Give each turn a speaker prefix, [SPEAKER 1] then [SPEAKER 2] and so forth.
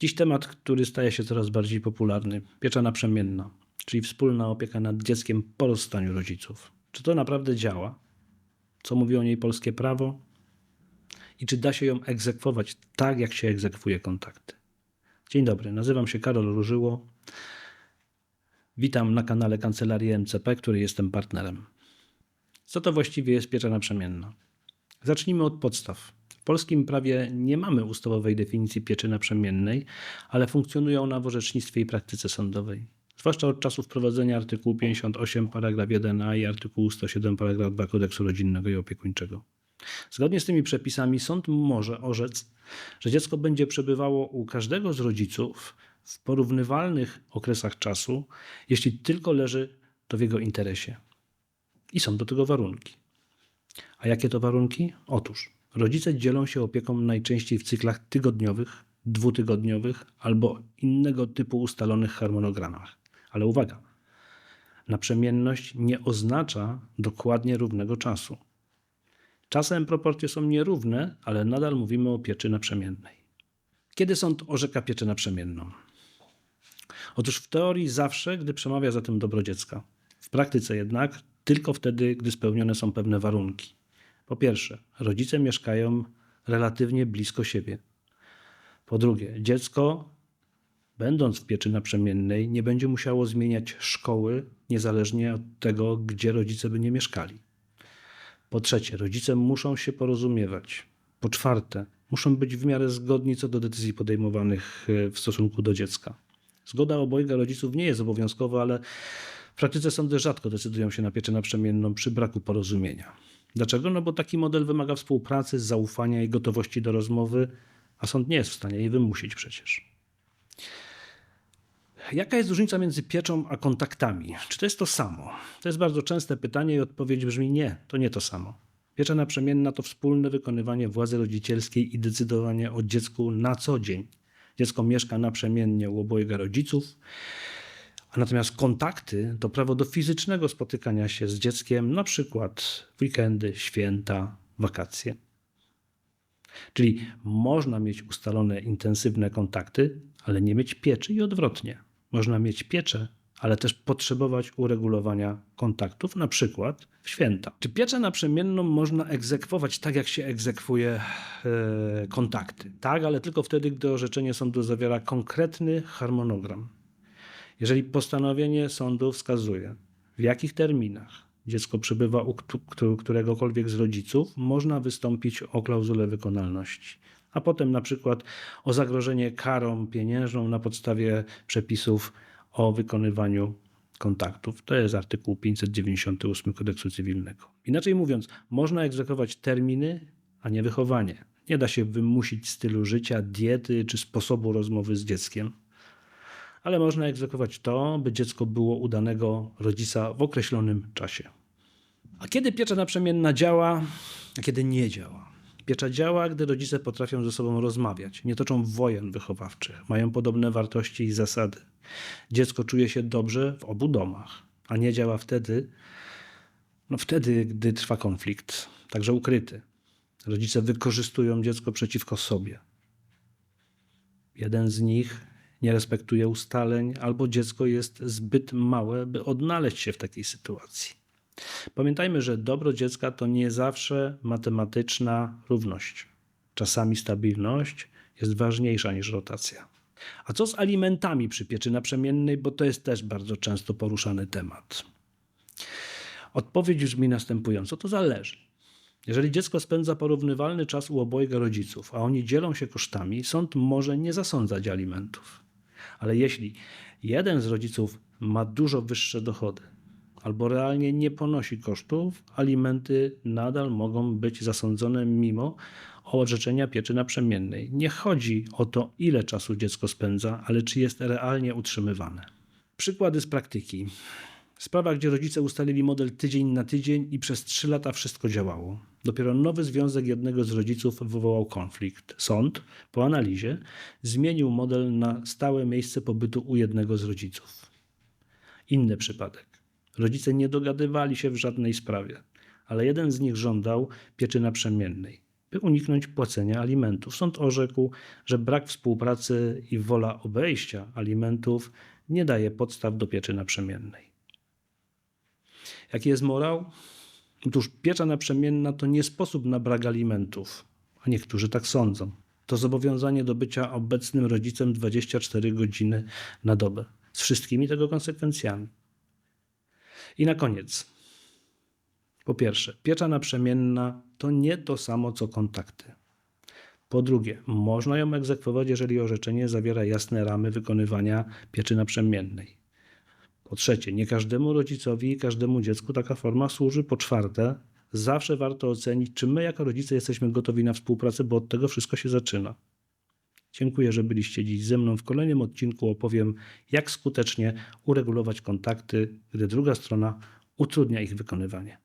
[SPEAKER 1] Dziś temat, który staje się coraz bardziej popularny. Piecza naprzemienna, czyli wspólna opieka nad dzieckiem po rozstaniu rodziców. Czy to naprawdę działa? Co mówi o niej polskie prawo? I czy da się ją egzekwować tak, jak się egzekwuje kontakty? Dzień dobry, nazywam się Karol Różyło. Witam na kanale Kancelarii MCP, której jestem partnerem. Co to właściwie jest piecza naprzemienna? Zacznijmy od podstaw. Polskim prawie nie mamy ustawowej definicji pieczy naprzemiennej, ale funkcjonuje ona w orzecznictwie i praktyce sądowej. Zwłaszcza od czasu wprowadzenia artykułu 58 paragraf 1a i artykułu 107 paragraf 2 kodeksu rodzinnego i opiekuńczego. Zgodnie z tymi przepisami sąd może orzec, że dziecko będzie przebywało u każdego z rodziców w porównywalnych okresach czasu, jeśli tylko leży to w jego interesie. I są do tego warunki. A jakie to warunki? Otóż rodzice dzielą się opieką najczęściej w cyklach tygodniowych, dwutygodniowych albo innego typu ustalonych harmonogramach. Ale uwaga, naprzemienność nie oznacza dokładnie równego czasu. Czasem proporcje są nierówne, ale nadal mówimy o pieczy naprzemiennej. Kiedy sąd orzeka pieczę naprzemienną? Otóż w teorii zawsze, gdy przemawia za tym dobro dziecka. W praktyce jednak tylko wtedy, gdy spełnione są pewne warunki. Po pierwsze, rodzice mieszkają relatywnie blisko siebie. Po drugie, dziecko, będąc w pieczy naprzemiennej, nie będzie musiało zmieniać szkoły, niezależnie od tego, gdzie rodzice by nie mieszkali. Po trzecie, rodzice muszą się porozumiewać. Po czwarte, muszą być w miarę zgodni co do decyzji podejmowanych e, w stosunku do dziecka. Zgoda obojga rodziców nie jest obowiązkowa, ale w praktyce sądy rzadko decydują się na pieczę naprzemienną przy braku porozumienia. Dlaczego? No bo taki model wymaga współpracy, zaufania i gotowości do rozmowy, a sąd nie jest w stanie jej wymusić przecież. Jaka jest różnica między pieczą a kontaktami? Czy to jest to samo? To jest bardzo częste pytanie i odpowiedź brzmi nie, to nie to samo. Piecza naprzemienna to wspólne wykonywanie władzy rodzicielskiej i decydowanie o dziecku na co dzień. Dziecko mieszka naprzemiennie u obojga rodziców, a natomiast kontakty to prawo do fizycznego spotykania się z dzieckiem, na przykład w weekendy, święta, wakacje. Czyli można mieć ustalone intensywne kontakty, ale nie mieć pieczy i odwrotnie. Można mieć pieczę, ale też potrzebować uregulowania kontaktów, na przykład w święta. Czy pieczę naprzemienną można egzekwować tak, jak się egzekwuje e, kontakty? Tak, ale tylko wtedy, gdy orzeczenie sądu zawiera konkretny harmonogram. Jeżeli postanowienie sądu wskazuje, w jakich terminach dziecko przebywa u któregokolwiek z rodziców, można wystąpić o klauzulę wykonalności. A potem na przykład o zagrożenie karą pieniężną na podstawie przepisów o wykonywaniu kontaktów. To jest artykuł 598 kodeksu cywilnego. Inaczej mówiąc, można egzekwować terminy, a nie wychowanie. Nie da się wymusić stylu życia, diety czy sposobu rozmowy z dzieckiem ale można egzekwować to, by dziecko było u danego rodzica w określonym czasie. A kiedy piecza naprzemienna działa, a kiedy nie działa? Piecza działa, gdy rodzice potrafią ze sobą rozmawiać, nie toczą wojen wychowawczych, mają podobne wartości i zasady. Dziecko czuje się dobrze w obu domach, a nie działa wtedy, no wtedy, gdy trwa konflikt, także ukryty. Rodzice wykorzystują dziecko przeciwko sobie. Jeden z nich nie respektuje ustaleń, albo dziecko jest zbyt małe, by odnaleźć się w takiej sytuacji. Pamiętajmy, że dobro dziecka to nie zawsze matematyczna równość. Czasami stabilność jest ważniejsza niż rotacja. A co z alimentami przy pieczy naprzemiennej, bo to jest też bardzo często poruszany temat. Odpowiedź brzmi następująco: to zależy. Jeżeli dziecko spędza porównywalny czas u obojga rodziców, a oni dzielą się kosztami, sąd może nie zasądzać alimentów. Ale jeśli jeden z rodziców ma dużo wyższe dochody albo realnie nie ponosi kosztów, alimenty nadal mogą być zasądzone mimo orzeczenia pieczy naprzemiennej. Nie chodzi o to, ile czasu dziecko spędza, ale czy jest realnie utrzymywane. Przykłady z praktyki. Sprawa, gdzie rodzice ustalili model tydzień na tydzień i przez trzy lata wszystko działało. Dopiero nowy związek jednego z rodziców wywołał konflikt. Sąd, po analizie, zmienił model na stałe miejsce pobytu u jednego z rodziców. Inny przypadek. Rodzice nie dogadywali się w żadnej sprawie, ale jeden z nich żądał pieczy naprzemiennej. by uniknąć płacenia alimentów. Sąd orzekł, że brak współpracy i wola obejścia alimentów nie daje podstaw do pieczy naprzemiennej. Jaki jest morał? Otóż piecza naprzemienna to nie sposób na brak alimentów, a niektórzy tak sądzą. To zobowiązanie do bycia obecnym rodzicem 24 godziny na dobę, z wszystkimi tego konsekwencjami. I na koniec. Po pierwsze, piecza naprzemienna to nie to samo co kontakty. Po drugie, można ją egzekwować, jeżeli orzeczenie zawiera jasne ramy wykonywania pieczy naprzemiennej. Po trzecie, nie każdemu rodzicowi i każdemu dziecku taka forma służy. Po czwarte, zawsze warto ocenić, czy my jako rodzice jesteśmy gotowi na współpracę, bo od tego wszystko się zaczyna. Dziękuję, że byliście dziś ze mną. W kolejnym odcinku opowiem, jak skutecznie uregulować kontakty, gdy druga strona utrudnia ich wykonywanie.